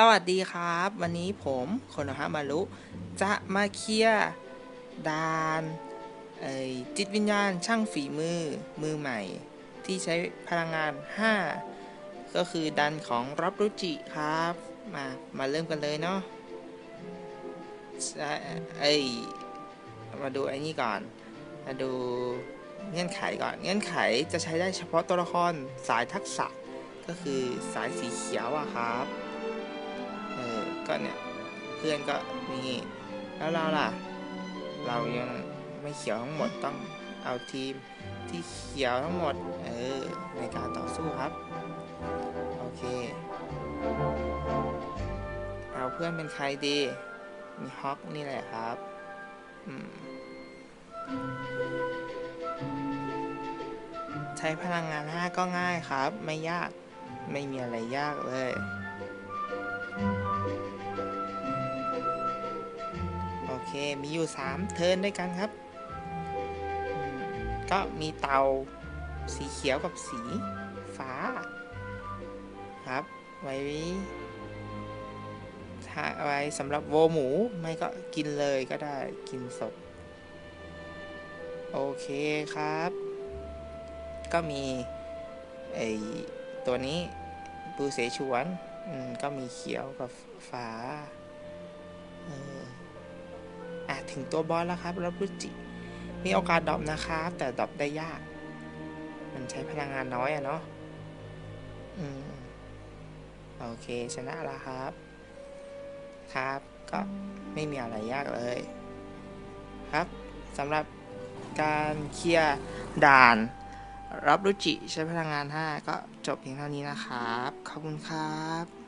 สวัสดีครับ วันนี้ผมโคโนฮะมารุจะมาเคลียร์ดานจิตวิญญาณช่างฝีมือมือใหม่ ที่ใช้พลังงาน 5 ก็คือดันของรับรุจิครับ มา มาเริ่มกันเลยเนาะเอ้ยมาดูไอ้นี่ก่อน มาดูเงื่อนไขก่อน เงื่อนไขจะใช้ได้เฉพาะตัวละครสายทักษะก็คือสายสีเขียวอะครับ ก็เนี่ยเพื่อนก็นี่แล้วเราล่ะ เรายังไม่เขียวทั้งหมดต้องเอาทีมที่เขียวทั้งหมดเออในการต่อสู้ครับ โอเค เอาเพื่อนเป็นใครดี มีฮอกนี่แหละครับอืมใช้พลังงาน 5 ก็ง่ายครับ ไม่ยากไม่มีอะไรยากเลย เค มีอยู่ 3 เทิร์นด้วยกันครับ ก็มีเตาสีเขียวกับสีฟ้า ครับ ไว้ถ้าไว้สำหรับโวหมู ไม่ก็กินเลยก็ได้กินสด โอเคครับ ก็มี ไอตัวนี้บูเสฉวนอืมก็มีเขียวกับฟ้า ถึงตัวบอสแล้วครับรับรุจิมีโอกาสดรอปนะครับ แต่ดรอปได้ยาก มันใช้พลังงานน้อยอะเนาะอืมโอเคชนะแล้วครับ ครับก็ไม่มีอะไรยากเลย ครับสำหรับการเคลียร์ด่านรับรุจิใช้พลังงาน 5 ก็จบเพียงเท่านี้นะครับ ขอบคุณครับ